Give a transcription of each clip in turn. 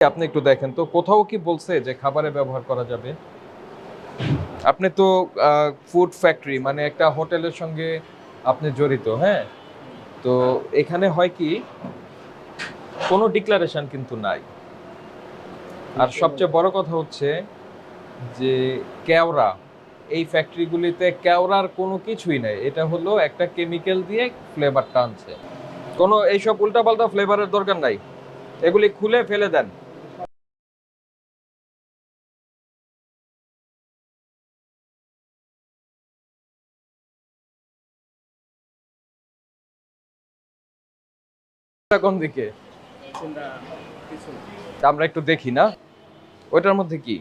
আপনি একটু দেখেন। তো কোথাও কি বলছে যে খাবারে ব্যবহার করা যাবে? আপনি তো ফুড ফ্যাক্টরি মানে একটা হোটেলের সঙ্গে আপনি জড়িত হ্যাঁ? তো এখানে হয় কি কোনো ডিক্লারেশন কিন্তু নাই। আর সবচেয়ে বড় কথা হচ্ছে যে কেওড়া এই ফ্যাক্টরিগুলিতে কেওড়ার কোনো কিছুই নাই। এটা হলো একটা কেমিক্যাল দিয়ে ফ্লেভারটা আনছে কোনো এইসব উল্টাপাল্টা ফ্লেভারের দরকার নাই। এগুলি খুলে ফেলে দেন। কোন দিকে? আমরা একটু দেখি না? ওইটার মধ্যে কি?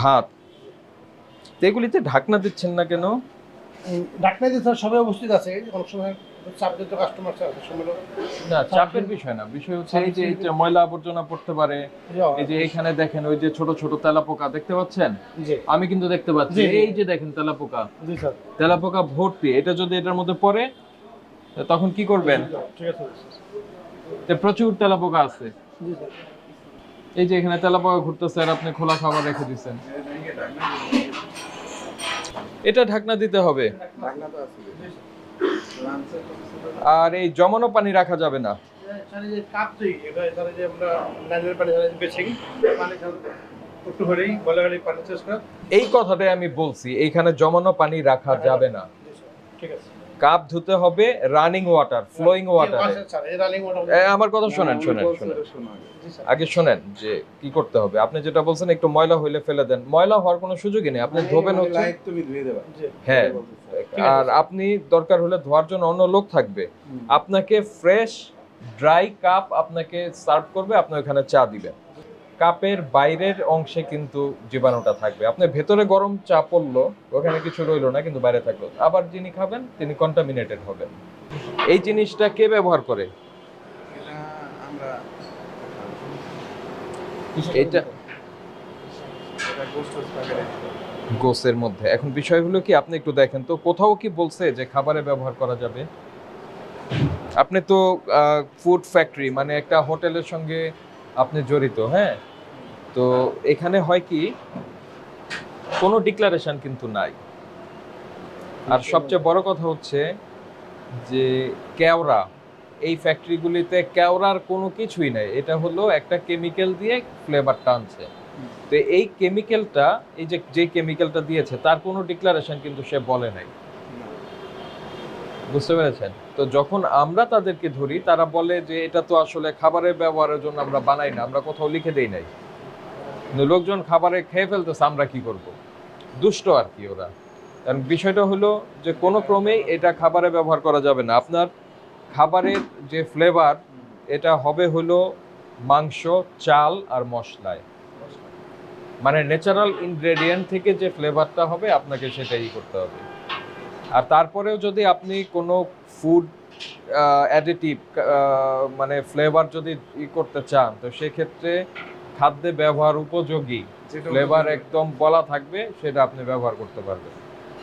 ভাত। এগুলিতে ঢাকনা দিচ্ছেন না কেন? ডাক্তার দিয়ে স্যার সবাই উপস্থিত আছে। অনেক সময় চাপযুক্ত কাস্টমার না চাপের বিষয় না। বিষয় হচ্ছে এই যে এই ময়লা আবর্জনা পড়তে পারে এই যে এখানে দেখেন ওই যে ছোট ছোট তেলাপোকা দেখতে পাচ্ছেন? আমি কিন্তু দেখতে পাচ্ছি। এই যে দেখেন তেলাপোকা। তেলাপোকা ভর্তি। এটা যদি এটার মধ্যে পড়ে তখন কি করবেন? ঠিক আছে যে প্রচুর তেলাপোকা আছে। এই যে এখানে তেলাপোকা ঘুরতেছে আর আপনি খোলা খাবার রেখে দিচ্ছেন এটা ঢাকনা দিতে হবে। আর এই জমানো পানি রাখা যাবে না। এই যে কাপ তুই এটা স্যার এই যে আমরা নাইলের পানি স্যার বেছে পানি স্যার একটু হলেই গলে গলে পানি শেষ করে। এই কথাটাই আমি বলছি এইখানে জমানো পানি রাখা যাবে না। ঠিক আছে। কাপ ধুতে হবে রানিং ওয়াটার ফ্লোয়িং ওয়াটার আমার কথা শোনেন শোনেন শোনেন। আগে শোনেন যে কি করতে হবে। আপনি যেটা বলছেন একটু ময়লা হইলে ফেলে দেন। ময়লা হওয়ার কোনো সুযোগই নেই। আপনি ধোবেন হচ্ছে হ্যাঁ আর আপনি দরকার হলে ধোয়ার জন্য অন্য লোক থাকবে। আপনাকে ফ্রেশ ড্রাই কাপ আপনাকে সার্ভ করবে আপনি ওখানে চা দিবেন। কাপের বাইরের অংশে কিন্তু জীবাণুটা থাকবে। আপনি ভেতরে গরম চা পড়ল, ওখানে কিছু রইল না, কিন্তু বাইরে থাকল। আবার যিনি খাবেন, তিনি কন্টামিনেটেড হবেন। এই জিনিসটা কে ব্যবহার করে? গোসের মধ্যে। এখন বিষয় হলো কি, আপনি একটু দেখেন তো, কোথাও কি বলছে যে খাবারে ব্যবহার করা যাবে? আপনি তো ফুড ফ্যাক্টরি মানে একটা হোটেলের সঙ্গে আপনি জড়িত হ্যাঁ? তো এখানে হয় কি কোনো ডিক্লারেশন কিন্তু নাই। আর সবচেয়ে বড় কথা হচ্ছে যে কেওড়া এই ফ্যাক্টরিগুলিতে কেওড়ার কোনো কিছুই নাই। এটা হলো একটা কেমিক্যাল দিয়ে ফ্লেভারটা আনছে তো এই কেমিক্যালটা এই যে যে কেমিক্যালটা দিয়েছে তার কোনো ডিক্লারেশন কিন্তু সে বলে নাই। বুঝতে পেরেছেন? তো যখন আমরা তাদেরকে ধরি তারা বলে যে এটা তো আসলে খাবারের ব্যবহারের জন্য আমরা বানাই না আমরা কোথাও লিখে দেই নাই। লোকজন খাবারে খেয়ে ফেলতেছে, আমরা কি করব? দুষ্ট আর কি ওরা। কারণ বিষয়টা হলো যে কোনো ক্রমেই এটা খাবারে ব্যবহার করা যাবে না। আপনার খাবারের যে ফ্লেভার এটা হবে হলো মাংস, চাল আর মশলায়। মানে ন্যাচারাল ইনগ্রেডিয়েন্ট থেকে যে ফ্লেভারটা হবে, আপনাকে সেটাই করতে হবে। আর তারপরেও যদি আপনি কোনো ফুড অ্যাডিটিভ মানে ফ্লেভার যদি ই করতে চান, তো সেক্ষেত্রে খাদ্যে ব্যবহার উপযোগী ফ্লেভার একদম বলা থাকবে সেটা আপনি ব্যবহার করতে পারবেন।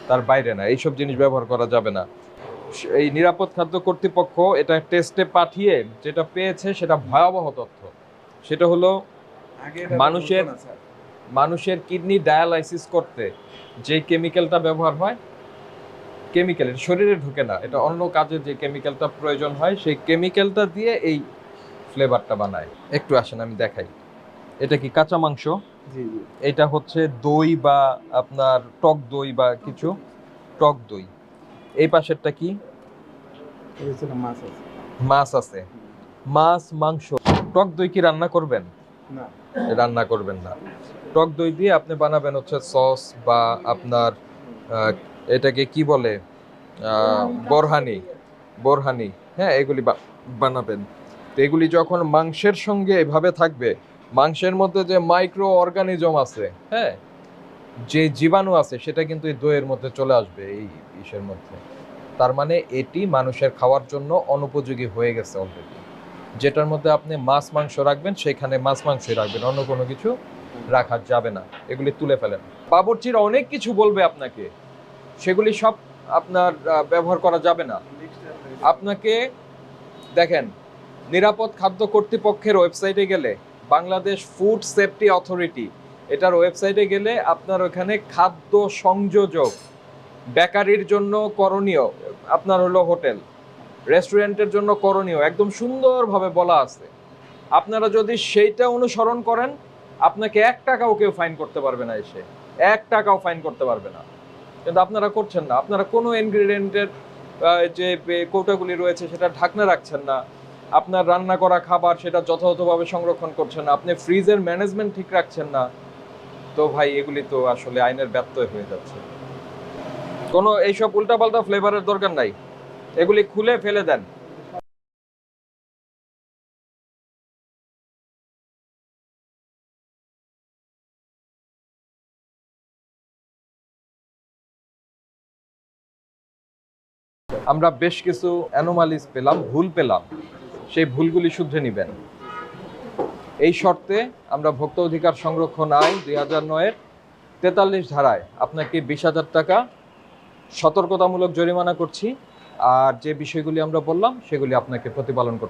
তার বাইরে না এইসব জিনিস ব্যবহার করা যাবে না। এই নিরাপদ খাদ্য কর্তৃপক্ষ এটা টেস্টে পাঠিয়ে যেটা পেয়েছে সেটা ভয়াবহ তথ্য। সেটা হলো মানুষের-। মানুষের কিডনি ডায়ালাইসিস করতে যে কেমিক্যালটা ব্যবহার হয় কেমিক্যাল এটা শরীরে ঢুকে না এটা অন্য কাজে যে কেমিক্যালটা প্রয়োজন হয় সেই কেমিক্যালটা দিয়ে এই ফ্লেভারটা বানায়। একটু আসেন আমি দেখাই। এটা কি কাঁচা মাংস? এটা হচ্ছে দই বা আপনার টক দই বা কিছু। টক দই। এই পাশেরটা কি? মাছ আছে। মাছ মাংস। টক দই কি রান্না করবেন? না। রান্না করবেন না। টক দই দিয়ে আপনি বানাবেন হচ্ছে সস বা আপনার এটাকে কি বলে? বরহানি। বোরহানি। হ্যাঁ এগুলি বানাবেন। তো এগুলি যখন মাংসের সঙ্গে এভাবে থাকবে মাংসের মধ্যে যে মাইক্রো অর্গানিজম আছে হ্যাঁ যে জীবাণু আছে, সেটা কিন্তু এই দইয়ের মধ্যে চলে আসবে, এই ইসের মধ্যে। তার মানে এটি মানুষের খাওয়ার জন্য অনুপযোগী হয়ে গেছে অলরেডি যেটার মধ্যে আপনি মাছ, মাংস রাখবেন, সেখানে মাছ, মাংসই রাখবেন, অন্য কোনো কিছু রাখা যাবে না, এগুলি তুলে ফেলেন। বাবুর্চিরা অনেক কিছু বলবে আপনাকে, সেগুলি সব আপনার ব্যবহার করা যাবে না। আপনাকে, দেখেন, নিরাপদ খাদ্য কর্তৃপক্ষের ওয়েবসাইটে গেলে বাংলাদেশ ফুড সেফটি অথরিটি এটার ওয়েবসাইটে গেলে আপনার ওখানে খাদ্য সংযোজক, বেকারির জন্য করণীয়, আপনার হলো হোটেল, রেস্টুরেন্টের জন্য করণীয়, একদম সুন্দরভাবে বলা আছে। আপনারা যদি সেইটা অনুসরণ করেন, আপনাকে এক টাকাও কেউ ফাইন করতে পারবে না এসে। এক টাকাও ফাইন করতে পারবে না। কিন্তু আপনারা করছেন না। আপনারা কোনো ইনগ্রিডিয়েন্টের যে কৌটাগুলি রয়েছে সেটা ঢাকনা রাখছেন না। আপনার রান্না করা খাবার সেটা যথাযথভাবে সংরক্ষণ করছেন না। আপনি ফ্রিজের ম্যানেজমেন্ট ঠিক রাখছেন না। তো ভাই, এগুলি তো আসলে আইনের ব্যত্যয় হয়ে যাচ্ছে। কোনো এইসব উল্টাপাল্টা ফ্লেভারের দরকার নাই। এগুলি খুলে ফেলে দেন। আমরা বেশ কিছু অ্যানোমালিস পেলাম, ভুল পেলাম। সেই ভুলগুলি শুধরে নেবেন। এই শর্তে আমরা ভোক্তা অধিকার সংরক্ষণ আইন দুই হাজার নয়ের তেতাল্লিশ ধারায় আপনাকে বিশ হাজার টাকা সতর্কতামূলক জরিমানা করছি। আর যে বিষয়গুলি আমরা বললাম, সেগুলি আপনাকে প্রতিপালন করতে